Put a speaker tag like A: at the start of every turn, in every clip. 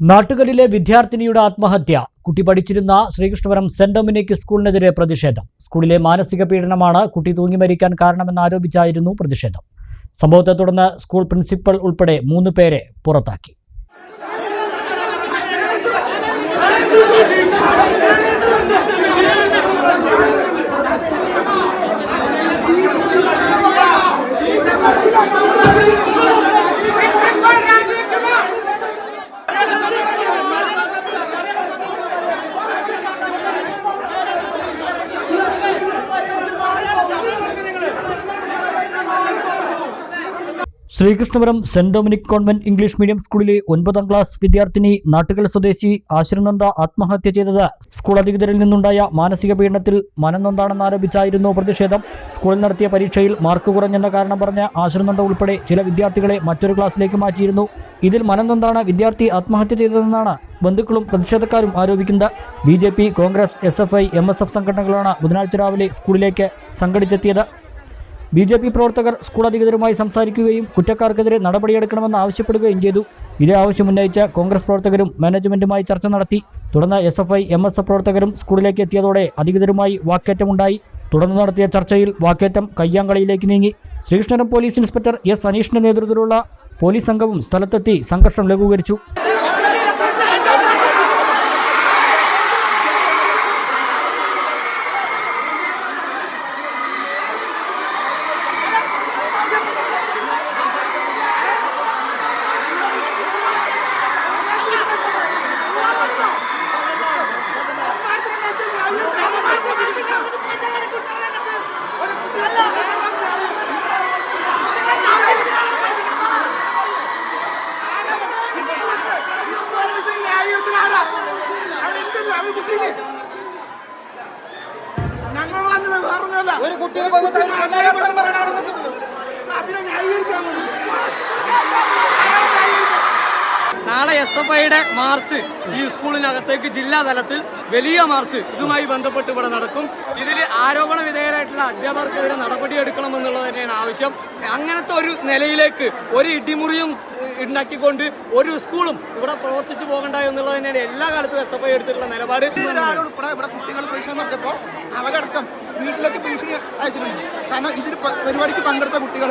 A: നാട്ടുകലിലെ വിദ്യാർത്ഥിനിയുടെ ആത്മഹത്യ. കുട്ടി പഠിച്ചിരുന്ന ശ്രീകൃഷ്ണപുരം സെന്റ് ഡൊമിനിക് സ്കൂളിനെതിരെ പ്രതിഷേധം. സ്കൂളിലെ മാനസിക പീഡനമാണ് കുട്ടി തൂങ്ങി മരിക്കാൻ കാരണമെന്ന് ആരോപിച്ചായിരുന്നു പ്രതിഷേധം. സംഭവത്തെ തുടർന്ന് സ്കൂൾ പ്രിൻസിപ്പൽ ഉൾപ്പെടെ മൂന്ന് പേരെ പുറത്താക്കി. Sreekrishnapuram Saint Dominic convent English medium സ്കൂളിലെ ഒൻപതാം ക്ലാസ് വിദ്യാർത്ഥിനി നാട്ടുകൽ സ്വദേശി ആശ്രനന്ദ ആത്മഹത്യ ചെയ്തത്. സ്കൂൾ അധികൃതരിൽ നിന്നുണ്ടായ മാനസിക പീഡനത്തിൽ മനംനൊന്താണെന്ന് ആരോപിച്ചായിരുന്നു പ്രതിഷേധം. സ്കൂളിൽ നടത്തിയ പരീക്ഷയിൽ മാർക്ക് കുറഞ്ഞെന്ന കാരണം പറഞ്ഞ് ആശ്രനന്ദ ഉൾപ്പെടെ ചില വിദ്യാർത്ഥികളെ മറ്റൊരു ക്ലാസ്സിലേക്ക് മാറ്റിയിരുന്നു. ഇതിൽ മനംനൊന്താണ് വിദ്യാർത്ഥി ആത്മഹത്യ ചെയ്തതെന്നാണ് ബന്ധുക്കളും പ്രതിഷേധക്കാരും ആരോപിക്കുന്നത്. ബി കോൺഗ്രസ് എസ് എഫ് സംഘടനകളാണ് ബുധനാഴ്ച രാവിലെ സ്കൂളിലേക്ക് സംഘടിച്ചെത്തിയത്. ബി ജെ പി പ്രവർത്തകർ സ്കൂൾ അധികൃതരുമായി സംസാരിക്കുകയും കുറ്റക്കാർക്കെതിരെ നടപടിയെടുക്കണമെന്ന് ആവശ്യപ്പെടുകയും ചെയ്തു. ഇതേ ആവശ്യം ഉന്നയിച്ച് കോൺഗ്രസ് പ്രവർത്തകരും മാനേജ്മെന്റുമായി ചർച്ച നടത്തി. തുടർന്ന് S F I M S F പ്രവർത്തകരും സ്കൂളിലേക്ക് എത്തിയതോടെ അധികൃതരുമായി വാക്കേറ്റമുണ്ടായി. തുടർന്ന് നടത്തിയ ചർച്ചയിൽ വാക്കേറ്റം കയ്യാങ്കളിയിലേക്ക് നീങ്ങി. ശ്രീകൃഷ്ണപുരം പോലീസ് ഇൻസ്പെക്ടർ എസ് അനീഷിന്റെ നേതൃത്വത്തിലുള്ള പോലീസ് സംഘവും സ്ഥലത്തെത്തി സംഘർഷം ലഘൂകരിച്ചു.
B: കൊന്നിട്ട് അതിന്
C: ന്യായീകരിക്കാൻ
B: നാളെ എസ് എഫ് ഐയുടെ മാർച്ച് ഈ സ്കൂളിനകത്തേക്ക് ജില്ലാ തലത്തിൽ വലിയ മാർച്ച് ഇതുമായി ബന്ധപ്പെട്ട് ഇവിടെ നടക്കും. ഇതിൽ ആരോപണ വിധേയരായിട്ടുള്ള അധ്യാപകർക്കെതിരെ നടപടിയെടുക്കണമെന്നുള്ളത് തന്നെയാണ് ആവശ്യം. അങ്ങനത്തെ ഒരു നിലയിലേക്ക് ഒരു ഇടിമുറിയും ഉണ്ടാക്കിക്കൊണ്ട് ഒരു സ്കൂളും ഇവിടെ പ്രവർത്തിച്ചു പോകണ്ട എന്നുള്ളത് തന്നെയാണ് എല്ലാ കാലത്തും എസ് എഫ് ഐ എടുത്തിട്ടുള്ള നിലപാട്.
C: ഇവിടെ കുട്ടികൾ പരീക്ഷ നടത്തിയപ്പോൾ അവരടക്കം വീട്ടിലേക്ക് ഭീഷണി അയച്ചിട്ടുണ്ട്. കാരണം ഇതിൽ പരിപാടിക്ക് പങ്കെടുത്ത കുട്ടികൾ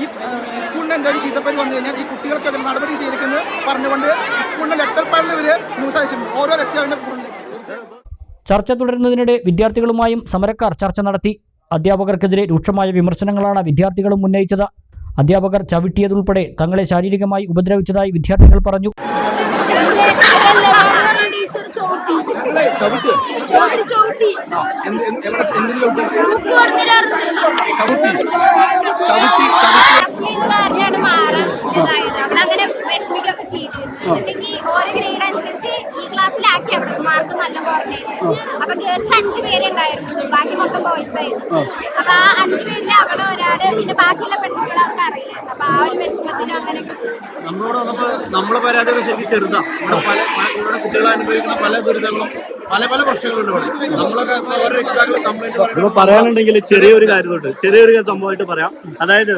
C: ഈ സ്കൂളിൽ സ്കൂളിന് എന്തെങ്കിലും ചീത്തപ്പേര് വന്നു കഴിഞ്ഞാൽ ഈ കുട്ടികൾക്കെതിരെ നടപടി സ്വീകരിക്കുന്നത് പറഞ്ഞുകൊണ്ട് സ്കൂളിന്റെ ലെറ്റർ പാഡിൽ ഇവർ ന്യൂസ് അയച്ചിട്ടുണ്ട്. ഓരോ രക്ഷകരുടെ സ്കൂളിലേക്ക്
A: ചർച്ച തുടരുന്നതിനിടെ വിദ്യാർത്ഥികളുമായും സമരക്കാർ ചർച്ച നടത്തി. അധ്യാപകർക്കെതിരെ രൂക്ഷമായ വിമർശനങ്ങളാണ് വിദ്യാർത്ഥികളും ഉന്നയിച്ചത്. അധ്യാപകർ ചവിട്ടിയതുൾപ്പെടെ തങ്ങളെ ശാരീരികമായി ഉപദ്രവിച്ചതായി വിദ്യാർത്ഥികൾ പറഞ്ഞു.
D: ചോട്ടി. ചോട്ടി കാരണമാണ് മാറാൻ ഇതായത്. അവളങ്ങനെ വിഷമിക്കുകയൊക്കെ ചെയ്തിരുന്നു. വെച്ചിട്ടുണ്ടെങ്കിൽ ഓരോ ഗ്രേഡ് അനുസരിച്ച് ഈ ക്ലാസ്സിലാക്കി അവർക്ക് മാർക്ക് നല്ല കുറഞ്ഞായിരുന്നു അപ്പൊ ഗേൾസ് അഞ്ചു പേരുണ്ടായിരുന്നു ബാക്കി മൊത്തം ബോയ്സ് ആയിരുന്നു. അപ്പൊ ആ അഞ്ചു പേരിൽ അവിടെ ഒരാൾ പിന്നെ ബാക്കിയുള്ള പെൺകുട്ടികൾ അവർക്ക് അറിയില്ലായിരുന്നു. അപ്പൊ ആ ഒരു വിഷമത്തിലും അങ്ങനെ
E: നമ്മളോട് വന്നപ്പോ നമ്മളെ പരാതികൾ ശരിക്കും ചെറുതാ. ഇവിടെ പല പല- ഇവിടെ കുട്ടികൾ അനുഭവിക്കുന്ന പല ദുരിതങ്ങളും പല പല പ്രശ്നങ്ങളുണ്ട് ഇവിടെ. നമ്മളൊക്കെ ഓരോ രക്ഷിതാക്കൾ കംപ്ലൈന്റ്
F: പറയാനുണ്ടെങ്കിൽ ചെറിയൊരു കാര്യമുണ്ട് ചെറിയൊരു സംഭവമായിട്ട് പറയാം. അതായത്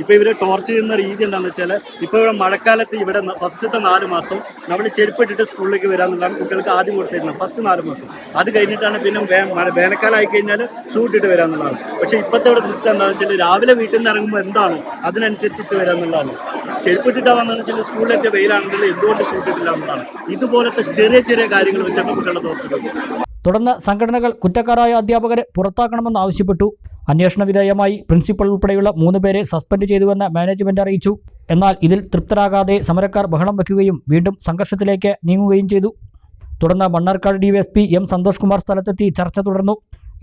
F: ഇപ്പൊ ഇവർ ടോർച്ച് ചെയ്യുന്ന രീതി എന്താണെന്ന് വെച്ചാൽ ഇപ്പൊ ഇവിടെ മഴക്കാലത്ത് ഇവിടെ ഫസ്റ്റത്തെ നാല് മാസം നമ്മൾ ചെരുപ്പിട്ടിട്ട് സ്കൂളിലേക്ക് വരാന്നുള്ളതാണ് കുട്ടികൾക്ക് ആദ്യം കൊടുത്തിരുന്നത് ഫസ്റ്റ് നാല് മാസം. അത് കഴിഞ്ഞിട്ടാണ് പിന്നെ വേനൽക്കാലം ആയി കഴിഞ്ഞാൽ ഷൂ ഇട്ടിട്ട് വരാന്നുള്ളതാണ്. പക്ഷെ ഇപ്പോഴത്തെ ഇവിടെ സിസ്റ്റം എന്താണെന്ന് വെച്ചാൽ രാവിലെ വീട്ടിൽ നിന്ന് ഇറങ്ങുമ്പോൾ എന്താണ്? അതിനനുസരിച്ചിട്ട് വരാന്നുള്ളതാണ്. ചെരുപ്പിട്ടിട്ടാ വന്നതെന്ന് വെച്ചാൽ സ്കൂളിലൊക്കെ വെയിലാണെങ്കിൽ എന്തുകൊണ്ട് ഷൂ ഇട്ടിട്ടില്ല എന്നുള്ളതാണ്. ഇതുപോലത്തെ ചെറിയ ചെറിയ കാര്യങ്ങൾ വെച്ചാണ് കുട്ടികളുടെ
A: തുടർന്ന് സംഘടനകൾ കുറ്റക്കാരായ അധ്യാപകരെ പുറത്താക്കണമെന്ന് ആവശ്യപ്പെട്ടു. അന്വേഷണ വിധേയമായി പ്രിൻസിപ്പൽ ഉൾപ്പെടെയുള്ള മൂന്ന് പേരെ സസ്പെൻഡ് ചെയ്തുവെന്ന് മാനേജ്മെന്റ് അറിയിച്ചു. എന്നാൽ ഇതിൽ തൃപ്തരാകാതെ സമരക്കാർ ബഹളം വയ്ക്കുകയും വീണ്ടും സംഘർഷത്തിലേക്ക് നീങ്ങുകയും ചെയ്തു. തുടർന്ന് മണ്ണാർക്കാട് ഡിവൈഎസ്പി എം സന്തോഷ് കുമാർ സ്ഥലത്തെത്തി ചർച്ച തുടർന്നു.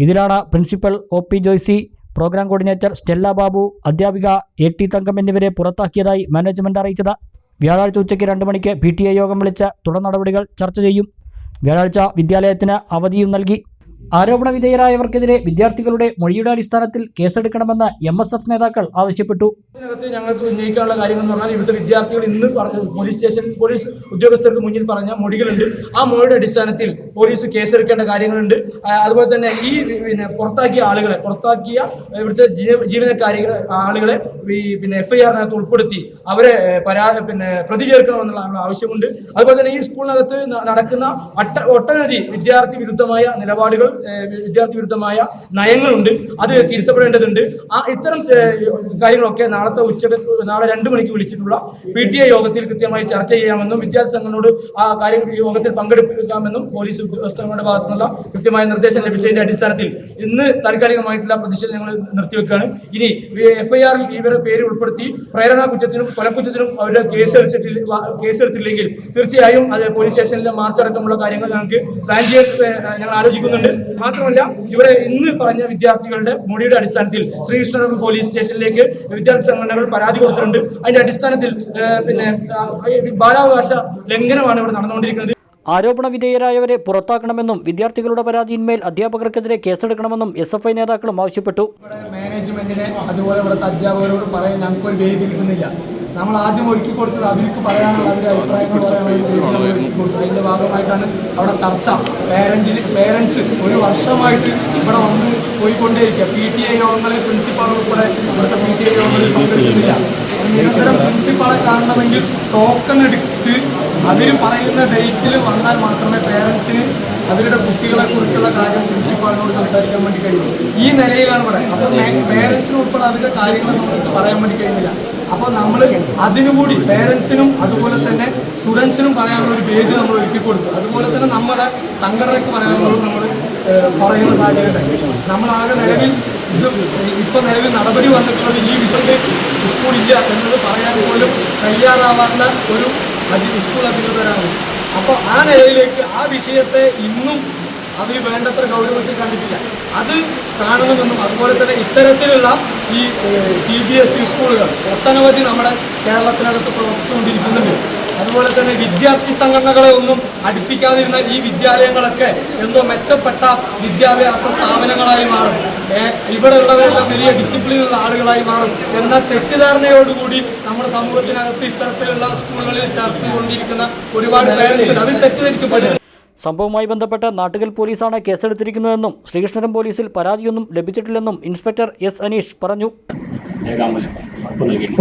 A: ഇതിലാണ് principal O P Joycy programme coordinator Stella Babu അധ്യാപിക എ ടി തങ്കം എന്നിവരെ പുറത്താക്കിയതായി മാനേജ്മെന്റ് അറിയിച്ചത്. വ്യാഴാഴ്ച ഉച്ചയ്ക്ക് രണ്ട് മണിക്ക് പി ടി എ യോഗം വിളിച്ച് തുടർ നടപടികൾ ചർച്ച ചെയ്യും. വ്യാഴാഴ്ച വിദ്യാലയത്തിന് അവധിയും നൽകി. ആരോപണ വിധേയരായവർക്കെതിരെ വിദ്യാർത്ഥികളുടെ മൊഴിയുടെ അടിസ്ഥാനത്തിൽ കേസെടുക്കണമെന്ന് എം എസ് എഫ് നേതാക്കൾ ആവശ്യപ്പെട്ടു.
G: ഞങ്ങൾക്ക് ഉന്നയിക്കാനുള്ള കാര്യങ്ങൾ എന്ന് പറഞ്ഞാൽ ഇവിടുത്തെ വിദ്യാർത്ഥികൾ ഇന്ന് പറഞ്ഞത് പോലീസ് സ്റ്റേഷൻ പോലീസ് ഉദ്യോഗസ്ഥർക്ക് മുന്നിൽ പറഞ്ഞ മൊഴികളുണ്ട്. ആ മൊഴിയുടെ അടിസ്ഥാനത്തിൽ പോലീസ് കേസെടുക്കേണ്ട കാര്യങ്ങളുണ്ട്. അതുപോലെ തന്നെ ഈ പിന്നെ പുറത്താക്കിയ ആളുകളെ പുറത്താക്കിയ ഇവിടുത്തെ ജീവനക്കാരി ആളുകളെ ഈ പിന്നെ എഫ് ഐ ആറിനകത്ത് ഉൾപ്പെടുത്തി അവരെ പരാ പിന്നെ പ്രതി ചേർക്കണമെന്നുള്ള ആവശ്യമുണ്ട്. അതുപോലെ തന്നെ ഈ സ്കൂളിനകത്ത് നടക്കുന്ന ഒട്ടനവധി വിദ്യാർത്ഥി വിരുദ്ധമായ നിലപാടുകൾ വിദ്യാർത്ഥി വിരുദ്ധമായ നയങ്ങളുണ്ട്. അത് തിരുത്തപ്പെടേണ്ടതുണ്ട്. ആ ഇത്തരം കാര്യങ്ങളൊക്കെ നാളത്തെ ഉച്ചയ്ക്ക് നാളെ രണ്ടു മണിക്ക് വിളിച്ചിട്ടുള്ള പി ടി എ യോഗത്തിൽ കൃത്യമായി ചർച്ച ചെയ്യാമെന്നും വിദ്യാർത്ഥി സംഘങ്ങളോട് ആ കാര്യം യോഗത്തിൽ പങ്കെടുക്കാമെന്നും പോലീസ് ഉദ്യോഗസ്ഥരുടെ ഭാഗത്തു നിന്നുള്ള കൃത്യമായ നിർദ്ദേശം ലഭിച്ചതിന്റെ അടിസ്ഥാനത്തിൽ ഇന്ന് താൽക്കാലികമായിട്ടുള്ള പ്രതിഷേധം ഞങ്ങൾ നിർത്തിവെക്കുകയാണ്. ഇനി എഫ്ഐആറിൽ ഇവരുടെ പേര് ഉൾപ്പെടുത്തി പ്രേരണ കുറ്റത്തിനും കൊലക്കുറ്റത്തിനും അവരുടെ കേസ് എടുത്തിട്ടില്ല കേസ് എടുത്തില്ലെങ്കിൽ തീർച്ചയായും അത് പോലീസ് സ്റ്റേഷനിലെ മാർച്ച് അടക്കമുള്ള കാര്യങ്ങൾ ഞങ്ങൾക്ക് പ്ലാൻ ചെയ്യാൻ ഞങ്ങൾ ആലോചിക്കുന്നുണ്ട്. മാത്രമല്ല ഇവിടെ ഇന്ന് പറഞ്ഞ വിദ്യാർത്ഥികളുടെ മൊഴിയുടെ അടിസ്ഥാനത്തിൽ ശ്രീകൃഷ്ണനഗർ പോലീസ് സ്റ്റേഷനിലേക്ക് വിദ്യാർത്ഥി സംഘടനകൾ പരാതി കൊടുത്തിട്ടുണ്ട്. അതിന്റെ അടിസ്ഥാനത്തിൽ പിന്നെ ബാലാവകാശ ലംഘനമാണ് ഇവിടെ നടന്നുകൊണ്ടിരിക്കുന്നത്.
A: ആരോപണ വിധേയരായവരെ പുറത്താക്കണമെന്നും വിദ്യാർത്ഥികളുടെ പരാതിയിന്മേൽ അധ്യാപകർക്കെതിരെ കേസെടുക്കണമെന്നും എസ് എഫ് ഐ നേതാക്കളും ആവശ്യപ്പെട്ടു.
G: ഇവിടെ മാനേജ്മെന്റിനെ അതുപോലെ ഇവിടുത്തെ അധ്യാപകരോട് പറയാൻ ഞങ്ങൾക്ക് ഒരു വേദി കിട്ടുന്നില്ല. നമ്മൾ ആദ്യം ഒരുക്കി കൊടുത്തത് അവർക്ക് പറയാനുള്ള അവരുടെ അഭിപ്രായങ്ങൾ പറയാനുള്ള ഒരുക്കി അതിന്റെ ഭാഗമായിട്ടാണ് അവിടെ ചർച്ച. പേരന്റിന് പേരൻസ് ഒരു വർഷമായിട്ട് ഇവിടെ വന്ന് പോയിക്കൊണ്ടേയിരിക്കുക. പി ടി ഐ യോഗങ്ങളിൽ പ്രിൻസിപ്പാൾ ഉൾപ്പെടെ ഇവിടുത്തെ പി ടി ഐ യോഗങ്ങളിൽ പങ്കെടുക്കുന്നില്ല. നിരന്തരം പ്രിൻസിപ്പാളെ കാണണമെങ്കിൽ ടോക്കൺ എടുത്ത് അതിൽ പറയുന്ന ഡേറ്റിൽ വന്നാൽ മാത്രമേ പേരൻസിന് അവരുടെ കുട്ടികളെ കുറിച്ചുള്ള കാര്യം പ്രിൻസിപ്പാളിനോട് സംസാരിക്കാൻ വേണ്ടി കഴിയൂ. ഈ നിലയിലാണ് ഇവിടെ. അപ്പോൾ പേരൻസിന് ഉൾപ്പെടെ അവരുടെ കാര്യങ്ങളെ സംബന്ധിച്ച് പറയാൻ വേണ്ടി കഴിയുന്നില്ല. അപ്പോൾ നമ്മൾ അതിനുകൂടി പേരൻസിനും അതുപോലെ തന്നെ സ്റ്റുഡൻസിനും പറയാനുള്ള ഒരു പേജ് നമ്മൾ ഒരുക്കി കൊടുത്തു. അതുപോലെ തന്നെ നമ്മുടെ സംഘടനയ്ക്ക് പറയാനുള്ളത് നമ്മൾ പറയുന്ന സാഹചര്യം ഉണ്ടായി. നമ്മളാകെ നിലവിൽ ഇത് ഇപ്പൊ നിലവിൽ നടപടി വന്നിട്ടുള്ളത് ഈ വിഷയത്തിൽ സ്കൂളില്ല എന്നത് പറയാൻ പോലും തയ്യാറാവാത്ത ഒരു അധി സ്കൂൾ അധികൃതരാണ്. അപ്പോൾ ആ നിലയിലേക്ക് ആ വിഷയത്തെ ഇന്നും അവർ വേണ്ടത്ര ഗൗരവത്തിൽ കണ്ടിട്ടില്ല. അത് കാണണമെന്നും അതുപോലെ തന്നെ ഇത്തരത്തിലുള്ള ഈ സി ബി എസ് ഇ സ്കൂളുകൾ ഒട്ടനവധി നമ്മുടെ കേരളത്തിനകത്ത് പ്രവർത്തിച്ചുകൊണ്ടിരിക്കുന്നുണ്ട്. അതുപോലെ തന്നെ വിദ്യാർത്ഥി സംഘടനകളെ ഒന്നും അടുപ്പിക്കാതിരുന്ന ഈ വിദ്യാലയങ്ങളൊക്കെ എന്തോ മെച്ചപ്പെട്ട വിദ്യാഭ്യാസ സ്ഥാപനങ്ങളായി മാറും. ഇവിടെയുള്ളവരെല്ലാം വലിയ ഡിസിപ്ലിനുള്ള ആളുകളായി മാറും. എന്ന തെറ്റിദ്ധാരണയോടുകൂടി നമ്മുടെ സമൂഹത്തിനകത്ത് ഇത്തരത്തിലുള്ള സ്കൂളുകളിൽ ചേർത്തുകൊണ്ടിരിക്കുന്ന ഒരുപാട് പേരൻസ് അതിൽ തെറ്റിദ്ധരിക്കപ്പെടും.
A: സംഭവവുമായി ബന്ധപ്പെട്ട് നാട്ടുകൽ പോലീസാണ് കേസെടുത്തിരിക്കുന്നതെന്നും ശ്രീകൃഷ്ണപുരം പോലീസിൽ പരാതിയൊന്നും ലഭിച്ചിട്ടില്ലെന്നും ഇൻസ്പെക്ടർ എസ് അനീഷ് പറഞ്ഞു.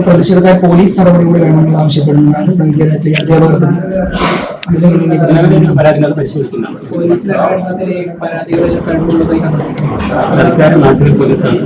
H: പ്രതിഷേധക്കാർ പോലീസ് നടപടി കൂടി വേണമെന്ന് ആവശ്യപ്പെടുന്നതാണ്
I: പോലീസാണ്